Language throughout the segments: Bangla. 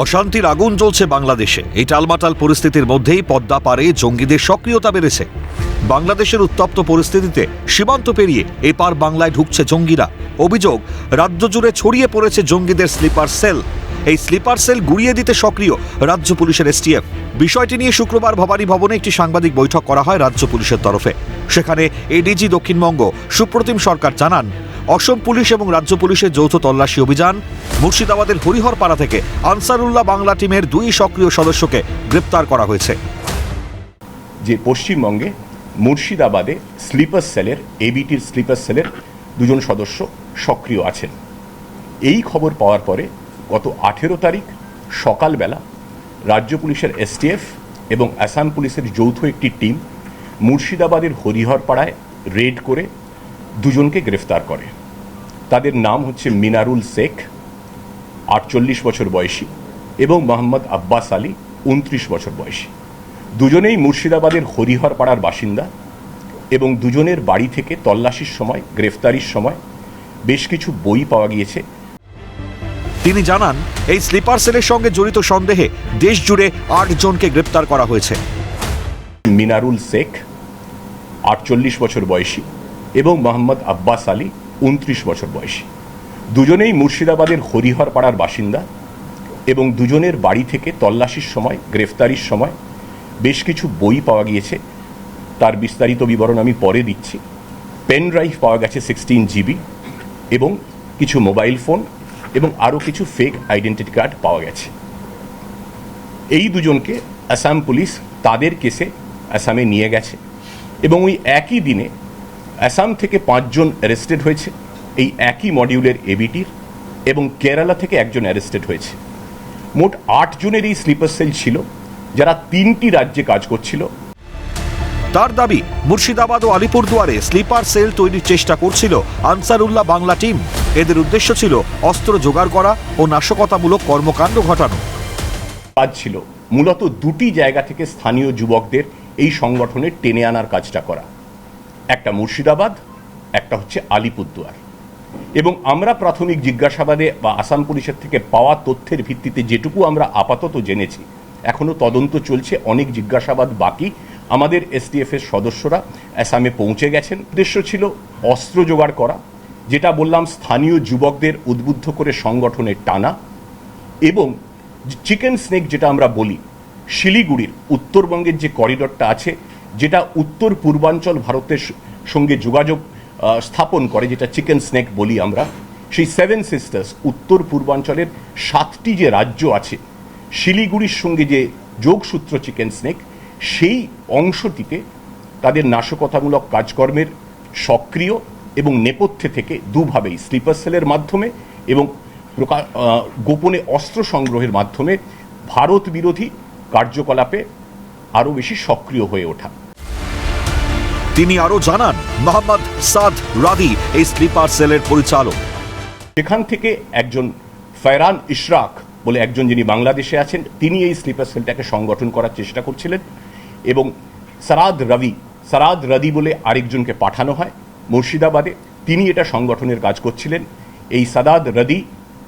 অশান্তির আগুন জ্বলছে বাংলাদেশে। এই টালমাটাল পরিস্থিতির মধ্যেই পদ্মা পারে জঙ্গিদের সক্রিয়তা বেড়েছে। বাংলাদেশের উত্তপ্ত পরিস্থিতিতে সীমান্ত পেরিয়ে এপার বাংলায় ঢুকছে জঙ্গিরা। অভিযোগ, রাজ্য জুড়ে ছড়িয়ে পড়েছে জঙ্গিদের স্লিপার সেল। এই স্লিপার সেল গুড়িয়ে দিতে সক্রিয় রাজ্য পুলিশের এসটিএফ। বিষয়টি নিয়ে শুক্রবার ভবানী ভবনে একটি সাংবাদিক বৈঠক করা হয় রাজ্য পুলিশের তরফে। সেখানে এডিজি দক্ষিণবঙ্গ সুপ্রতিম সরকার জানান অসম পুলিশ এবং রাজ্য পুলিশের যৌথ তল্লাশি অভিযান। মুর্শিদাবাদের হরিহরপাড়া থেকে আনসারুল্লাহ বাংলা টিমের দুই সক্রিয় সদস্যকে গ্রেপ্তার করা হয়েছে। যে পশ্চিমবঙ্গে মুর্শিদাবাদে স্লিপার সেলের, এবিটির স্লিপার সেলের দুজন সদস্য সক্রিয় আছেন। এই খবর পাওয়ার পরে গত আঠেরো তারিখ সকালবেলা রাজ্য পুলিশের এসটিএফ এবং আসাম পুলিশের যৌথ একটি টিম মুর্শিদাবাদের হরিহরপাড়ায় রেড করে দুজনকে গ্রেফতার করে। তাদের নাম হচ্ছে মিনারুল শেখ আটচল্লিশ বছর বয়সী এবং মোহাম্মদ আব্বাস আলী উনত্রিশ বছর বয়সী। দুজনেই মুর্শিদাবাদের হরিহরপাড়ার বাসিন্দা এবং দুজনের বাড়ি থেকে তল্লাশির সময় গ্রেফতারির সময় বেশ কিছু বই পাওয়া গিয়েছে। তিনি জানান এই স্লিপার সেলের সঙ্গে জড়িত সন্দেহে দেশ জুড়ে আট জনকে গ্রেপ্তার করা হয়েছে। মিনারুল শেখ আটচল্লিশ বছর বয়সী এবং মোহাম্মদ আব্বাস আলী উনত্রিশ বছর বয়সী। দুজনেই মুর্শিদাবাদের হরিহরপাড়ার বাসিন্দা এবং দুজনের বাড়ি থেকে তল্লাশির সময়, গ্রেফতারির সময় বেশ কিছু বই পাওয়া গিয়েছে। তার বিস্তারিত বিবরণ আমি পরে দিচ্ছি। পেন ড্রাইভ পাওয়া গেছে সিক্সটিন জিবি এবং কিছু মোবাইল ফোন এবং আরও কিছু ফেক আইডেন্টিটি কার্ড পাওয়া গেছে। এই দুজনকে আসাম পুলিশ তাদের কেসে আসামে নিয়ে গেছে এবং ওই একই দিনে আসাম থেকে পাঁচজন অ্যারেস্টেড হয়েছে। এই একই মডিউলের এবিটির এবং কেরালা থেকে একজন অ্যারেস্টেড হয়েছে। মোট আট জনের এই স্লিপার সেল ছিল যারা তিনটি রাজ্যে কাজ করছিল। তার দাবি মুর্শিদাবাদ ও আলিপুরদুয়ারে স্লিপার সেল তৈরির চেষ্টা করছিল আনসারুল্লাহ বাংলা টিম এদের উদ্দেশ্য ছিল অস্ত্র জোগাড় করা ও নাশকতামূলক কর্মকাণ্ড ঘটানো। কাজ ছিল। মূলত দুটি জায়গা থেকে স্থানীয় যুবকদের এই সংগঠনে টেনে আনার কাজটা করা। একটা মুর্শিদাবাদ, একটা হচ্ছে আলিপুরদুয়ার। এবং আমরা প্রাথমিক জিজ্ঞাসাবাদে বা আসাম পুলিশের থেকে পাওয়া তথ্যের ভিত্তিতে যেটুকু আমরা আপাতত জেনেছি এখনও তদন্ত চলছে, অনেক জিজ্ঞাসাবাদ বাকি। আমাদের এসটিএফ এর সদস্যরা আসামে পৌঁছে গেছেন। উদ্দেশ্য ছিল অস্ত্র জোগাড় করা, যেটা বললাম স্থানীয় যুবকদের উদ্বুদ্ধ করে সংগঠনে টানা এবং চিকেন স্নেক যেটা আমরা বলি, শিলিগুড়ির উত্তরবঙ্গের যে করিডরটা আছে যেটা উত্তর পূর্বাঞ্চল ভারতের সঙ্গে যোগাযোগ স্থাপন করে, যেটা চিকেন স্নেক বলি আমরা, সেই সেভেন সিস্টার্স উত্তর পূর্বাঞ্চলের সাতটি যে রাজ্য আছে, শিলিগুড়ির সঙ্গে যে যোগসূত্র চিকেন স্নেক, সেই অংশটিতে তাদের নাশকতামূলক কাজকর্মের সক্রিয় এবং নেপথ্যে থেকে দুভাবেই স্লিপার সেলের মাধ্যমে এবং গোপনে অস্ত্র সংগ্রহের মাধ্যমে ভারত বিরোধী কার্যকলাপে আরও বেশি সক্রিয় হয়ে ওঠা। তিনি আরও জানান, মোহাম্মদ সাদ রাদি, এই স্লিপার সেলের পরিচালক। সেখান থেকে একজন ফয়রান ইশরাক বলে একজন যিনি বাংলাদেশে আছেন, তিনি এই স্লিপার সেলটাকে সংগঠন করার চেষ্টা করছিলেন এবং সারাদ রবি, সারাদ রদি বলে আরেকজনকে পাঠানো হয় মুর্শিদাবাদে। তিনি এটা সংগঠনের কাজ করছিলেন। এই সাদাদ রদি,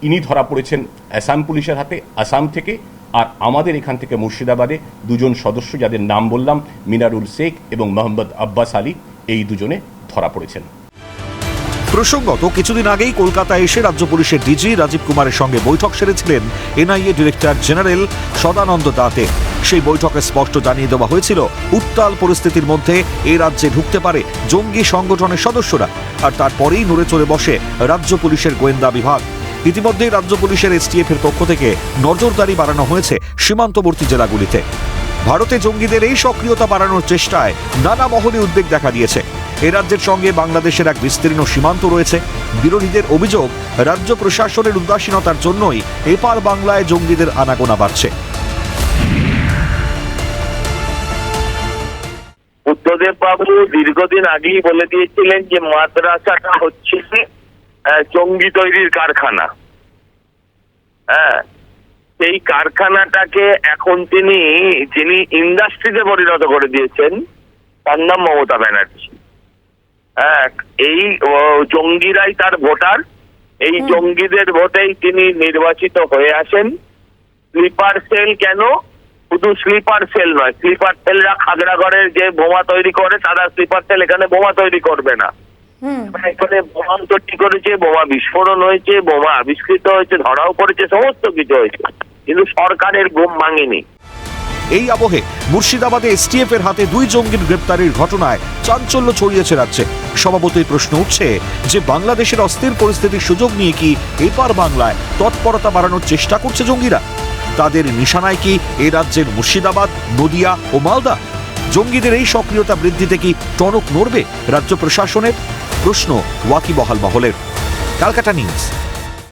ইনি ধরা পড়েছেন আসাম পুলিশের হাতে। আসাম থেকে আর আমাদের এখান থেকে মুর্শিদাবাদে দুজন সদস্য যাদের নাম বললাম, মিনারুল শেখ এবং মোহাম্মদ আব্বাস আলী, এই দুজনে ধরা পড়েছেন। প্রসঙ্গত, কিছুদিন আগেই কলকাতায় এসে রাজ্য পুলিশের ডিজি রাজীব কুমারের সঙ্গে বৈঠক সেরেছিলেন NIA director general Sadanand Date. সেই বৈঠকে স্পষ্ট জানিয়ে দেওয়া হয়েছিল, উত্তাল পরিস্থিতির মধ্যে এ রাজ্যে ঢুকতে পারে জঙ্গি সংগঠনের সদস্যরা, আর তারপরেই নড়ে চড়ে বসে রাজ্য পুলিশের গোয়েন্দা বিভাগ। ইতিমধ্যেই রাজ্য পুলিশের এসটিএফ এর পক্ষ থেকে নজরদারি বাড়ানো হয়েছে সীমান্তবর্তী জেলাগুলিতে। ভারতে জঙ্গিদের এই সক্রিয়তা বাড়ানোর চেষ্টায় নানা মহলে উদ্বেগ দেখা দিয়েছে। এ রাজ্যের সঙ্গে বাংলাদেশের এক বিস্তীর্ণ সীমান্ত রয়েছে। বিরোধীদের অভিযোগ, রাজ্য প্রশাসনের উদাসীনতার জন্যই এপার বাংলায় জঙ্গিদের আনাগোনা বাড়ছে। বুদ্ধদেব বাবু দীর্ঘদিন আগেই বলে দিয়েছিলেন যে মাদ্রাসাটা হচ্ছে জঙ্গি তৈরির কারখানা। হ্যাঁ সেই কারখানাটাকে এখন তিনি যিনি ইন্ডাস্ট্রিতে পরিণত করে দিয়েছেন তার নাম মমতা ব্যানার্জি। হ্যাঁ এই জঙ্গিরাই তার ভোটার। এই জঙ্গিদের ভোটেই তিনি নির্বাচিত হয়ে আসেন। স্লিপার সেল কেন? শুধু স্লিপার সেল নয় স্লিপার সেলরা খাগড়াগড়ের যে বোমা তৈরি করে তারা স্লিপার সেল এখানে বোমা তৈরি করবে না। হুম। এখানে বোমা তৈরি করেছে বোমা বিস্ফোরণ হয়েছে বোমা আবিষ্কৃত হয়েছে ধরাও পড়েছে সমস্ত কিছু হয়েছে। কিন্তু সরকারের ঘুম ভাঙেনি। এই আবহে মুর্শিদাবাদে এসটিএফ এর হাতে দুই জঙ্গির গ্রেপ্তারির ঘটনায় চাঞ্চল্য ছড়িয়েছে রাজ্যে। প্রশ্ন উঠছে যে বাংলাদেশের অস্থির পরিস্থিতির সুযোগ নিয়ে কি এপার বাংলায় তৎপরতা বাড়ানোর চেষ্টা করছে জঙ্গিরা? তাদের নিশানায় কি এ রাজ্যের মুর্শিদাবাদ নদিয়া ও মালদা? জঙ্গিদের এই সক্রিয়তা বৃদ্ধিতে কি টনক নড়বে রাজ্য প্রশাসনের? প্রশ্ন ওয়াকিবহাল মহলের কালকাটা নিউজ।